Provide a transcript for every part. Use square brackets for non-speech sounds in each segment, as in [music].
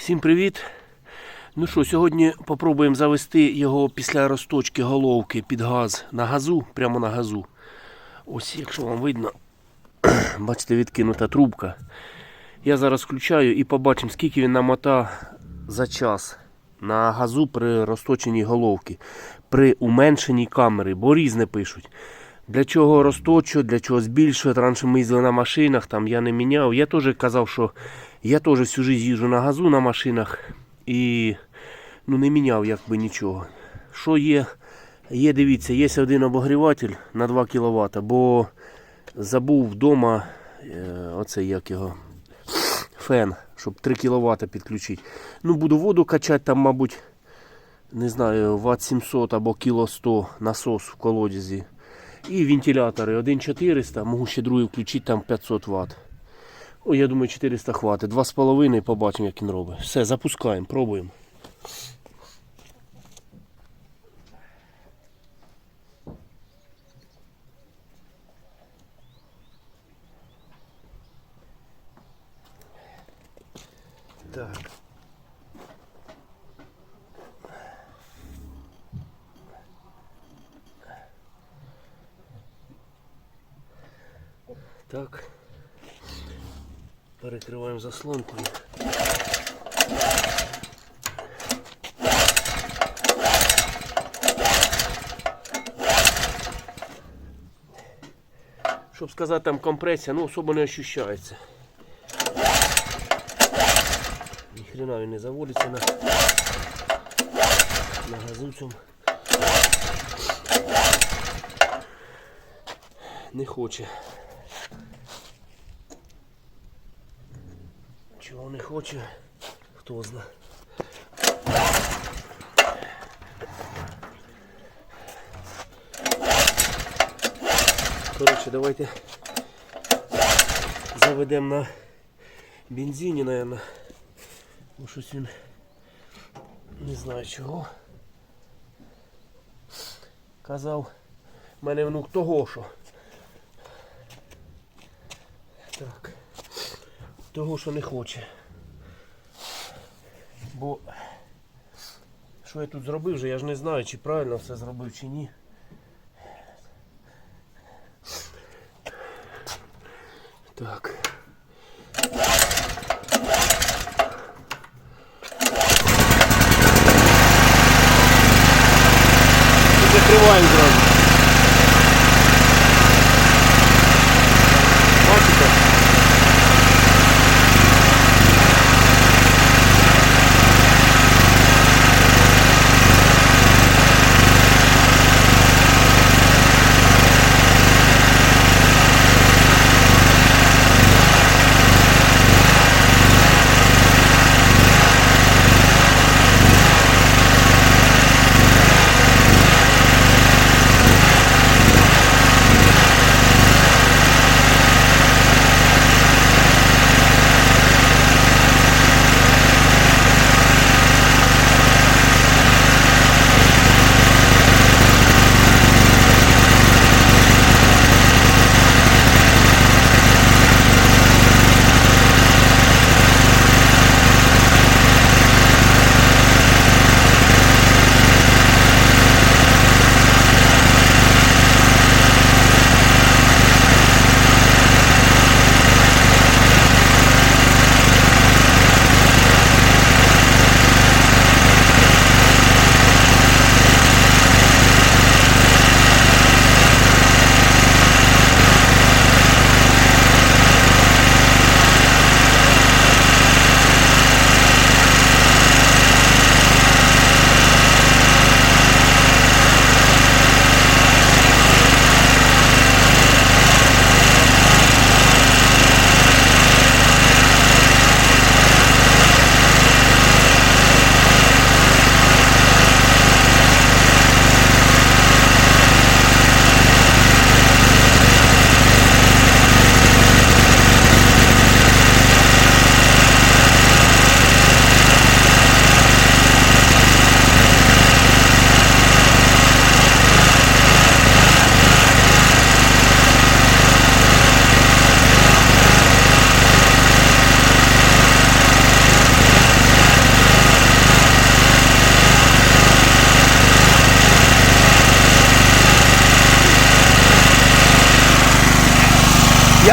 Всім привіт! Ну що, сьогодні попробуємо завести його після розточки головки під газ на газу, прямо на газу. Ось, якщо вам видно, [clears throat] бачите, відкинута трубка. Я зараз включаю і побачимо, скільки він намотав за час на газу при розточенні головки, при уменшенні камери, бо різне пишуть. Для чого розточують, для чого збільшують. Раніше ми їздили на машинах, там я не міняв. Я теж казав, що я теж всю життя їжджу на газу на машинах і ну, не міняв якби нічого. Що є? Є, дивіться, є один обогріватель на 2 кВт, бо забув вдома е, оце як його фен, щоб 3 кВт підключити. Ну, буду воду качати, там, мабуть, не знаю, ватт 700 або кіло 100 насос в колодязі. І вентилятори 1400, можу ще другий включити, там 500 Вт. О, я думаю, 400 хватить. 2,5 побачимо, як він робить. Все, запускаємо, пробуємо. Так. Так. Перекриваємо заслонкою. Щоб сказати, там компресія, ну особо не ощущається. Ніхрена він не заводиться на, на газу. Не хоче. Чого не хоче, хто знає. Коротше, давайте заведемо на бензині, наверное. Бо щось він не знаю чого. Казав, мене внук того, що. Так. Того, що не хоче. Бо що я тут зробив вже, я ж не знаю, чи правильно все зробив, чи ні. Так.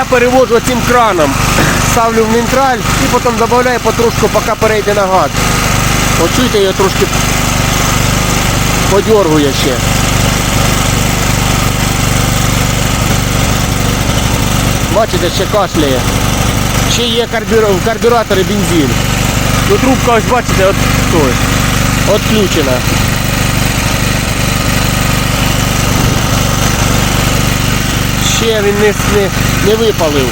Перевожу цим краном, ставлю в нейтраль і потім додаю потрошку, поки перейде на газ. От чуєте, я трошки подергує ще. Бачите, ще кашляє. Ще є в карбюраторі бензин. Ну трубка ось бачите, от той. Отключена. Ще він не, не, не випалив.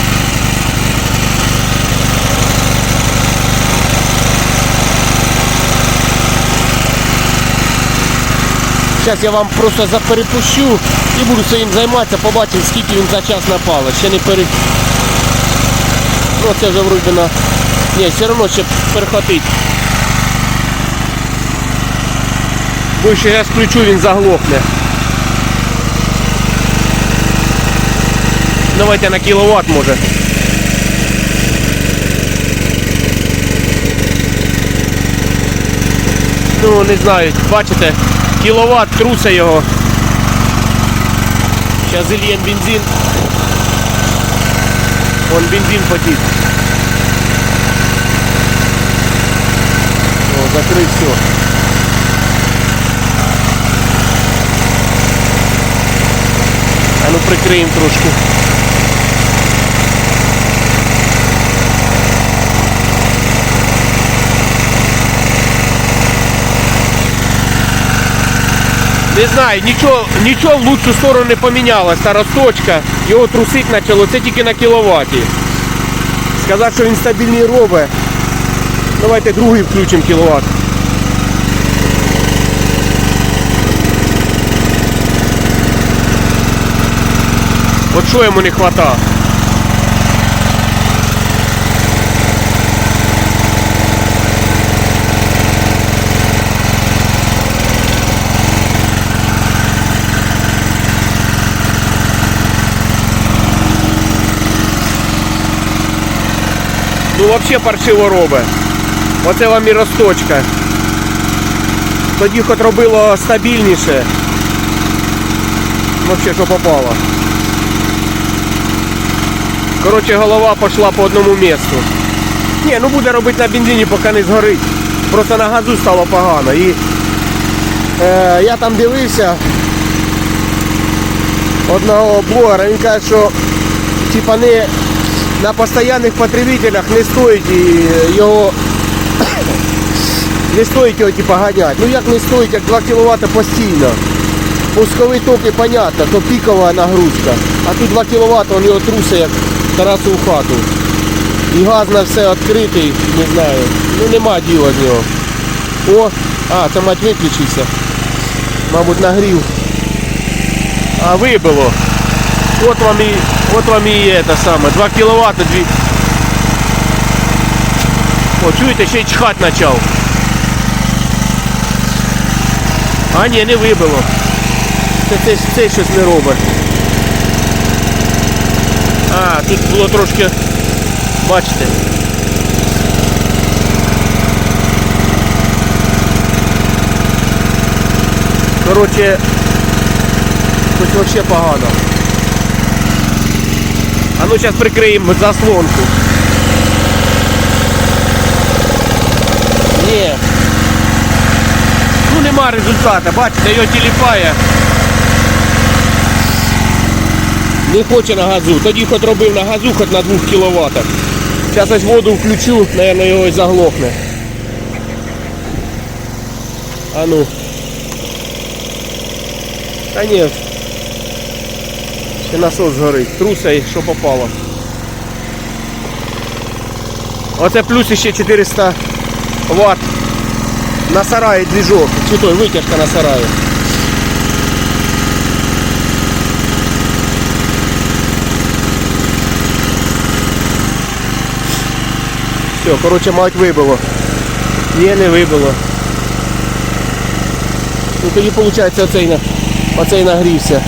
Зараз я вам просто заперепущу і буду цим займатися, побачимо, скільки він за час напало. Ще не пере... Ну це вже вроді на... Ні, все одно ще перехватить. Бо ще я включу, він заглохне. Давайте на кіловат може. Ну, не знаю, бачите, кіловат труса його. Зараз зільєм бензин. Вон бензин потік. О, закрив все. А ну прикриємо трошки. Не знаю, нічого, нічого в лучшу сторону не помінялось. Та росточка, його трусить почало, це тільки на кіловаті. Сказати, що він стабільний робить. Давайте другий включимо кіловат. От що йому не вистачає? Ну взагалі паршиво робить. Оце вам і росточка. Тоді хоч робило стабільніше. Взагалі, що попало. Коротше, голова пішла по одному місту. Ні, ну буде робити на бензині, поки не згорить. Просто на газу стало погано. І е, я там дивився одного блогера, він каже, що типа не на постійних потребителях не стоїть його [coughs] не стоїть його типа ганять. Ну як не стоїть, як 2 кВт постійно. Пусковий ток і понятно, то пікова нагрузка. А тут 2 кВт, він його трусе як Тарасу в хату. І газ на все відкритий, не знаю. Ну нема діла з нього. О, а, це мать виключився. Мабуть нагрів. А вибило. От вам і, от вам і є те саме. 2 кВт, 2. О, чуєте, ще й чхать почав. А ні, не вибило. Це, це, це щось не робить. А, тут було трошки, бачите. Коротше, тут вообще погано. Ну зараз прикриємо заслонку. Ні. Ну нема результату, бачите, його тіліпає. Не хоче на газу. Тоді хоч робив на газу, хоч на 2 кВт. Зараз ось воду включу, мабуть, його і заглохне. А ну. Та ні. Ще насос згорить. Трусай, що попало. Оце плюс ще 400 Вт на сараї двіжок. Чи той витяжка на сараї. Все, коротше, мать вибило. Ні, не вибило. Ну тоді виходить оцей, оцей нагрівся.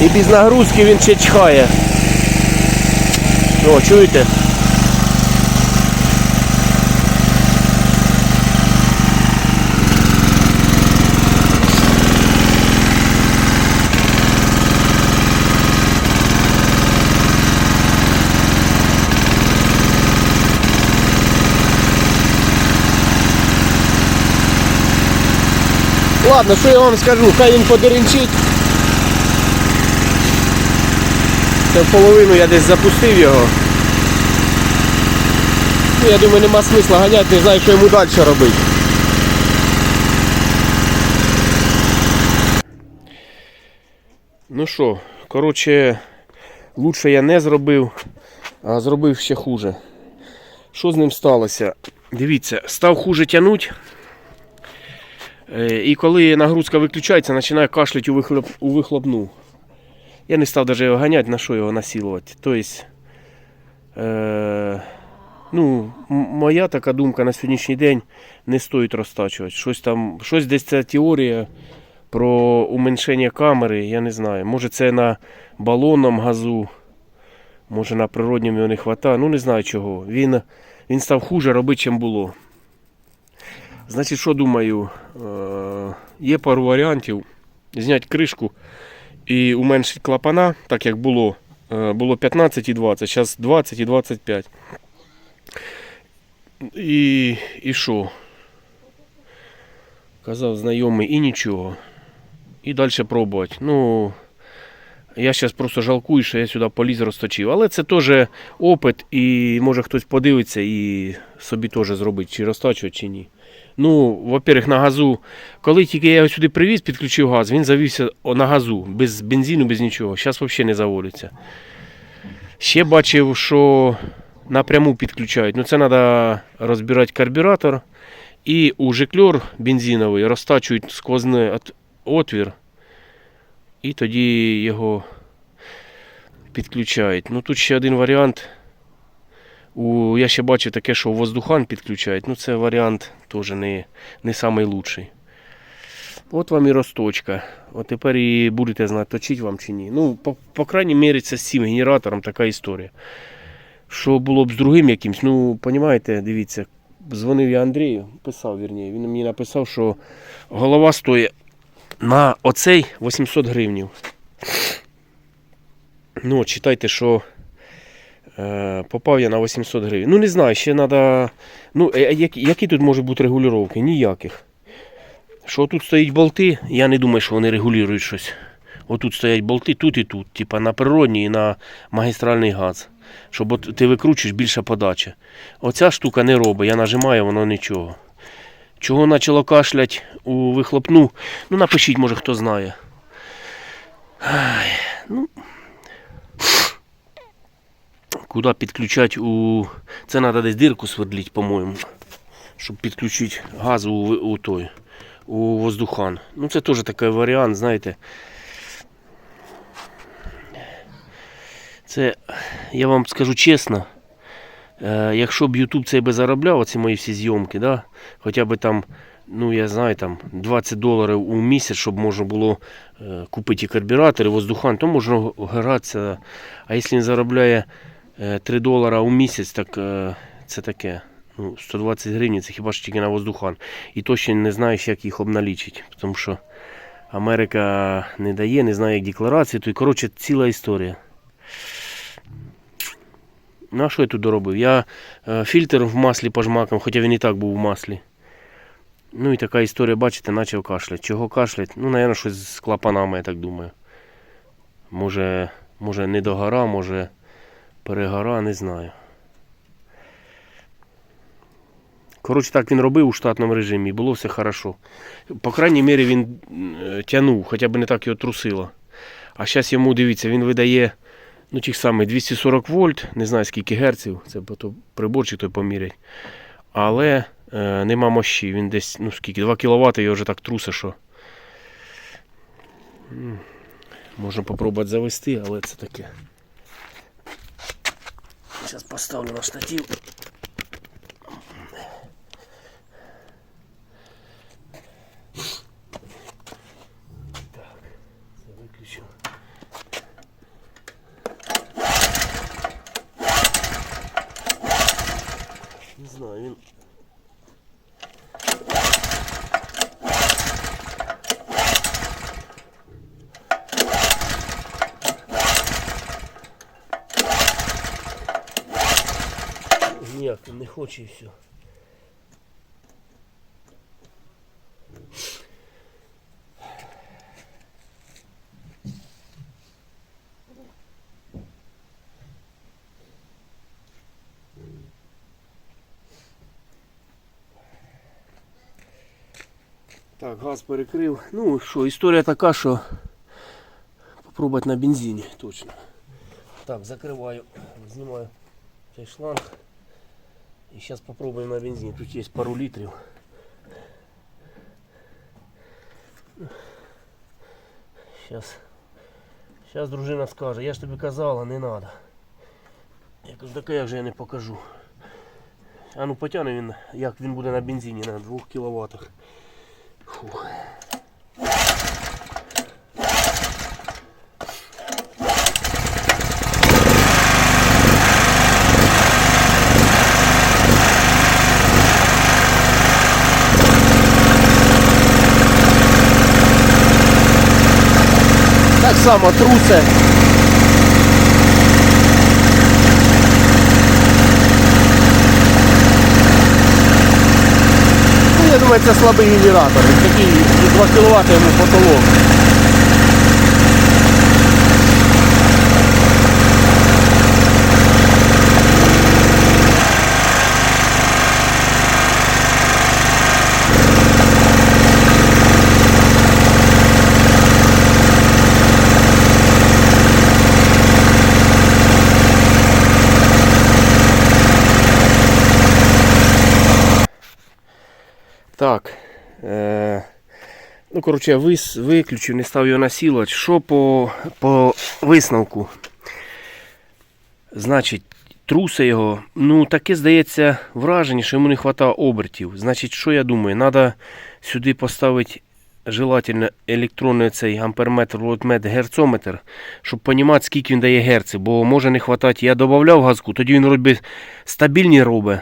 І без нагрузки він ще чхає. О, чуєте? Ладно, що я вам скажу, хай він подеренчить. Це в половину я десь запустив його. Ну, я думаю, нема смисла ганяти, не знаю, що йому далі робити. Ну що, коротше, лучше я не зробив, а зробив ще хуже. Що з ним сталося? Дивіться, став хуже тягнути. Е, І коли нагрузка виключається, починає кашляти у, вихлоп, у вихлопну. Я не став навіть його ганяти, на що його насилувати. Тобто, е, ну, моя така думка на сьогоднішній день не стоїть розтачувати. Щось там, щось десь ця теорія про уменьшення камери, я не знаю. Може це на балонном газу, може на природньому його не вистачає. Ну не знаю чого. Він, він став хуже робити, чим було. Значить, що думаю, е, є пару варіантів. Зняти кришку і уменшити клапана, так як було. Е, Було 15 і 20, зараз 20 і 25. І, і що? Казав знайомий і нічого. І далі пробувати. Ну, я зараз просто жалкую, що я сюди поліз розточив. Але це теж опит, і може хтось подивиться і собі теж зробить, чи розтачувати, чи ні. Ну, во-первых, на газу, коли тільки я його сюди привіз, підключив газ, він завівся на газу, без бензину, без нічого. Зараз взагалі не заводиться. Ще бачив, що напряму підключають. Ну, це треба розбирати карбюратор. І у жикльор бензиновий розтачують сквозний отвір. І тоді його підключають. Ну тут ще один варіант. У, я ще бачив таке, що воздухан підключають. Ну це варіант теж не, не найкращий. От вам і росточка. От тепер і будете знати, точить вам чи ні. Ну, по, по крайній мірі, це з цим генератором така історія. Що було б з другим якимсь, ну, розумієте, дивіться, дзвонив я Андрію, писав, вірніше, він мені написав, що голова стоїть на оцей 800 гривнів. Ну, читайте, що попав я на 800 гривень. Ну, не знаю, ще треба. Ну, е, які, які тут можуть бути регулювання? Ніяких. Що тут стоять болти, я не думаю, що вони регулюють щось. Отут стоять болти, тут і тут, типа на природній і на магістральний газ. Щоб от ти викручуєш більша подача. Оця штука не робить, я нажимаю, воно нічого. Чого почало кашлять у вихлопну? Ну напишіть, може хто знає. Ай, ну. Куди підключати у. Це треба десь дирку свердлити, по-моєму. Щоб підключити газ у, у той. У воздухан. Ну це теж такий варіант, знаєте. Це, я вам скажу чесно, е, якщо б YouTube цей би заробляв, оці мої всі зйомки, да, хоча б там, ну я знаю, там 20 доларів у місяць, щоб можна було е, купити і карбюратор, і воздухан, то можна гратися. А якщо він заробляє 3 долара у місяць, так е, це таке. Ну, 120 гривень це хіба ж тільки на воздухан. І точно не знаєш, як їх обналічити. Тому що Америка не дає, не знає, як декларації. То, і, коротше, ціла історія. Ну, а що я тут доробив? Я е, фільтр в маслі пожмакав, хоча він і так був в маслі. Ну і така історія, бачите, почав кашляти. Чого кашлять? Ну, напевно, щось з клапанами, я так думаю. Може, може не догора, може перегора, не знаю. Коротше, так він робив у штатному режимі, було все хорошо. По крайній мірі він е, тянув, хоча б не так його трусило. А зараз йому дивіться, він видає ну, тих самих 240 вольт, не знаю скільки герців, це то приборчик той помірять. Але е, нема мощі, він десь, ну скільки, 2 кВт його вже так трусе, що. Можна попробувати завести, але це таке. Зараз поставлю на штатив. Не знаю, він. просто не хоче і все. Так, газ перекрив. Ну що, історія така, що попробувати на бензині, точно. Так, закриваю, знімаю цей шланг. І зараз попробуємо на бензині. Тут є пару літрів. Зараз. Зараз дружина скаже, я ж тобі казала, не треба. Я кажу, так як же я не покажу. А ну потягне він, як він буде на бензині на 2 кВт. Фух. Так само трусе. Ну, я думаю, це слабий генератор. Такий 2 кВт потолок. Так. Е, ну, коротше, я вис, виключив, не став його насілувати. Що по, по висновку? Значить, труси його, ну таке здається враження, що йому не вистачає обертів. Значить, що я думаю? Треба сюди поставити желательно електронний цей амперметр, вольтметр, герцометр, щоб розуміти, скільки він дає герців, бо може не вистачати. Я додавав газку, тоді він робить стабільні робить.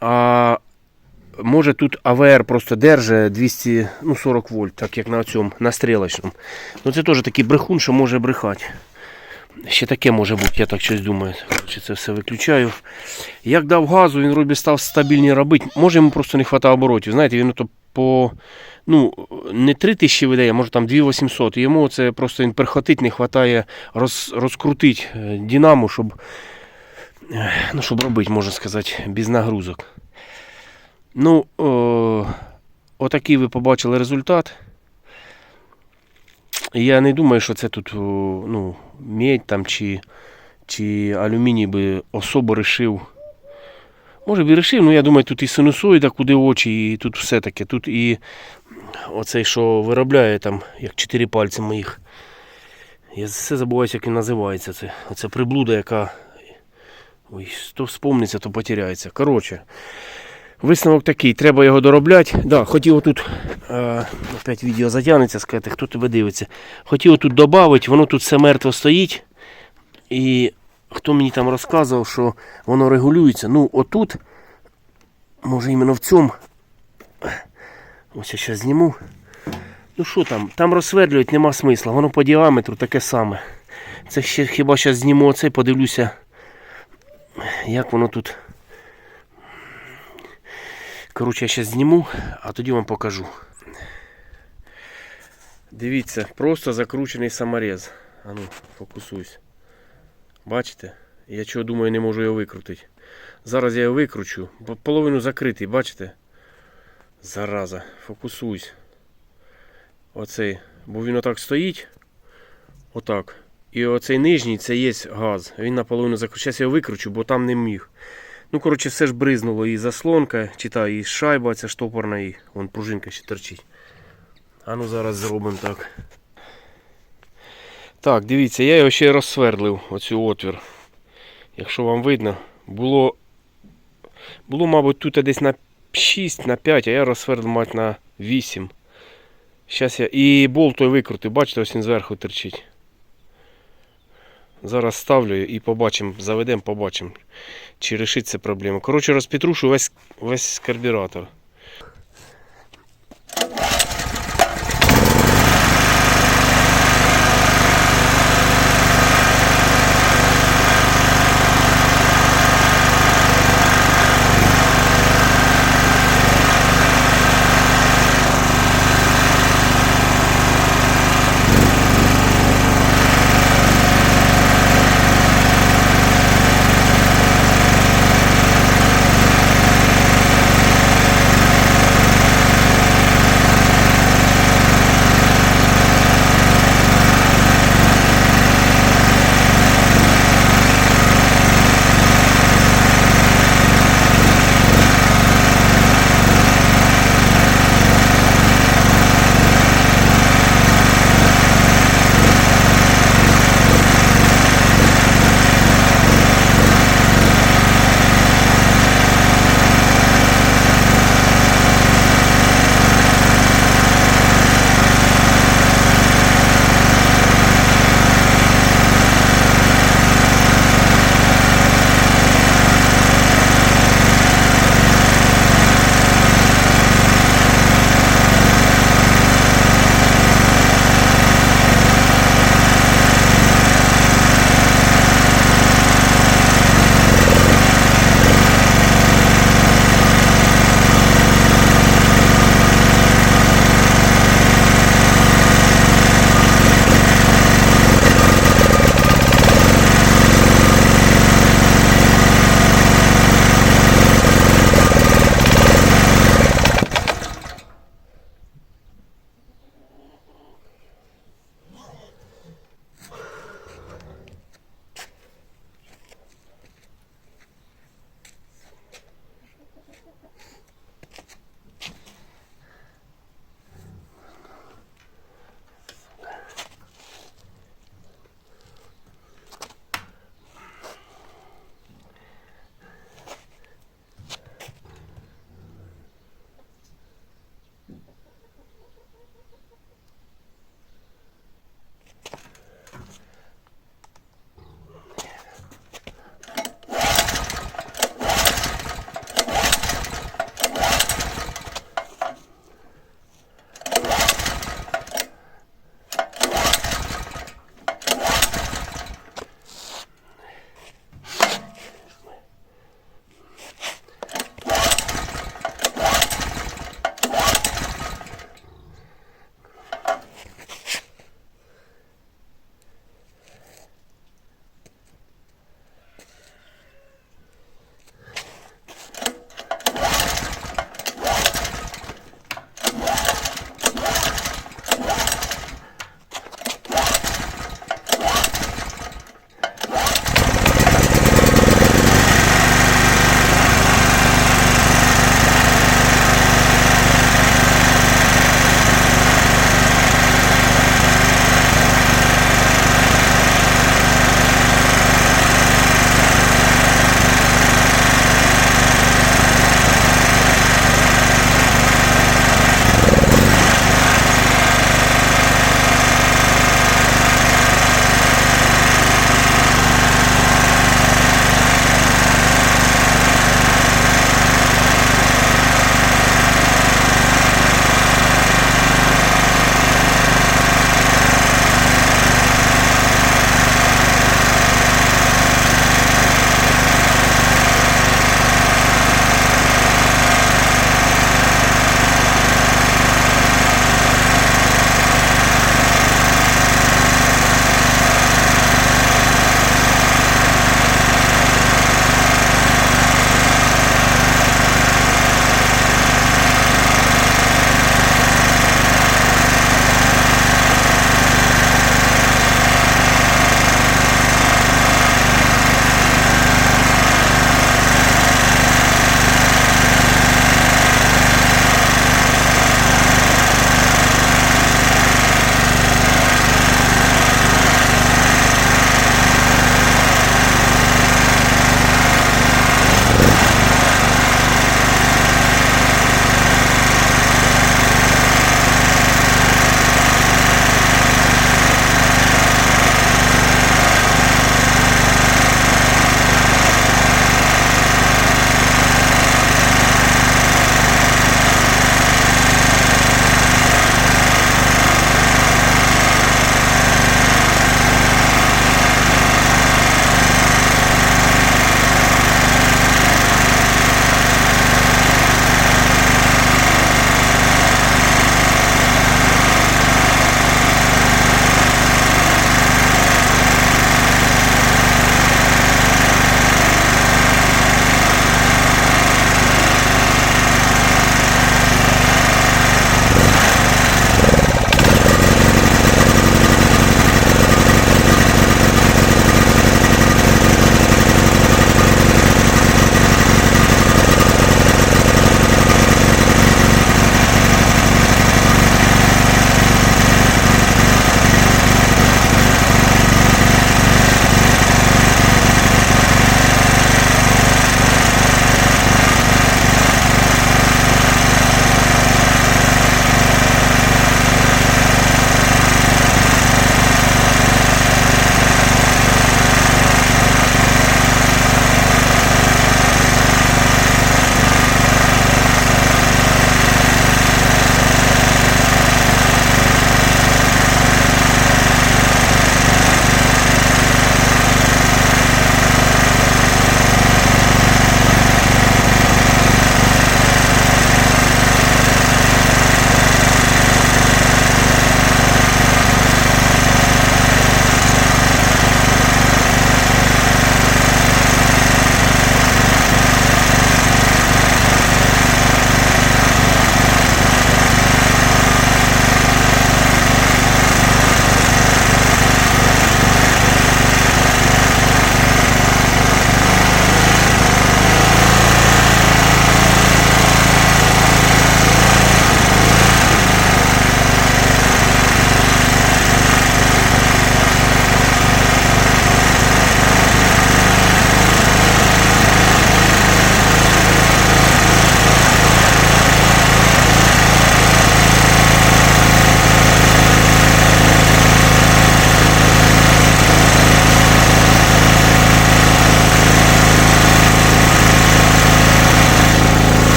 А може тут АВР просто держить 240 вольт, так як на цьому, на стрілочному. Ну це теж такий брехун, що може брехати. Ще таке може бути, я так щось думаю. Коротше, це все виключаю. Як дав газу, він робить став стабільні робити. Може йому просто не вистачає оборотів. Знаєте, він ото по ну, не 3000 видає, може там 2800. Йому це просто він перехотить, не вистачає роз, розкрутити е, динаму, щоб, е, ну, щоб робити, можна сказати, без нагрузок. Ну, о, отакий ви побачили результат. Я не думаю, що це тут ну, медь там чи, чи алюміній би особо рішив. Може б і рішив, ну я думаю, тут і синусоїда, куди очі, і тут все таке. Тут і оцей, що виробляє там, як чотири пальці моїх. Я все забуваюся, як він називається. Це, оце приблуда, яка. Ой, то вспомниться, то потеряється. Коротше. Висновок такий, треба його доробляти. Да, хотів отут, е, опять відео затягнеться, сказати, хто тебе дивиться. Хотів тут додати, воно тут все мертво стоїть. І хто мені там розказував, що воно регулюється. Ну, отут, може іменно в цьому. Ось я зараз зніму. Ну що там, там розсвердлювати нема смисла, воно по діаметру таке саме. Це ще хіба зараз зніму оце, подивлюся, як воно тут. Коротше, я зараз зніму, а тоді вам покажу. Дивіться, просто закручений саморез. А ну, фокусуйся. Бачите? Я чого думаю, не можу його викрутити. Зараз я його викручу. Половину закритий, бачите? Зараза, фокусуйся. Оцей. Бо він отак стоїть. Отак. І оцей нижній це є газ. Він наполовину закручений. Зараз я його викручу, бо там не міг. Ну, коротше, все ж бризнуло і заслонка, чи та, і шайба ця штопорна, і вон пружинка ще торчить. А ну зараз зробимо так. Так, дивіться, я його ще розсвердлив, оцю отвір. Якщо вам видно, було, було мабуть, тут десь на 6, на 5, а я розсвердлив, мать, на 8. Щас я... І болт той викрутив, бачите, ось він зверху терчить. Зараз ставлю і побачимо, заведемо, побачимо, чи рішиться проблема. Коротше, розпетрушу весь весь карбюратор.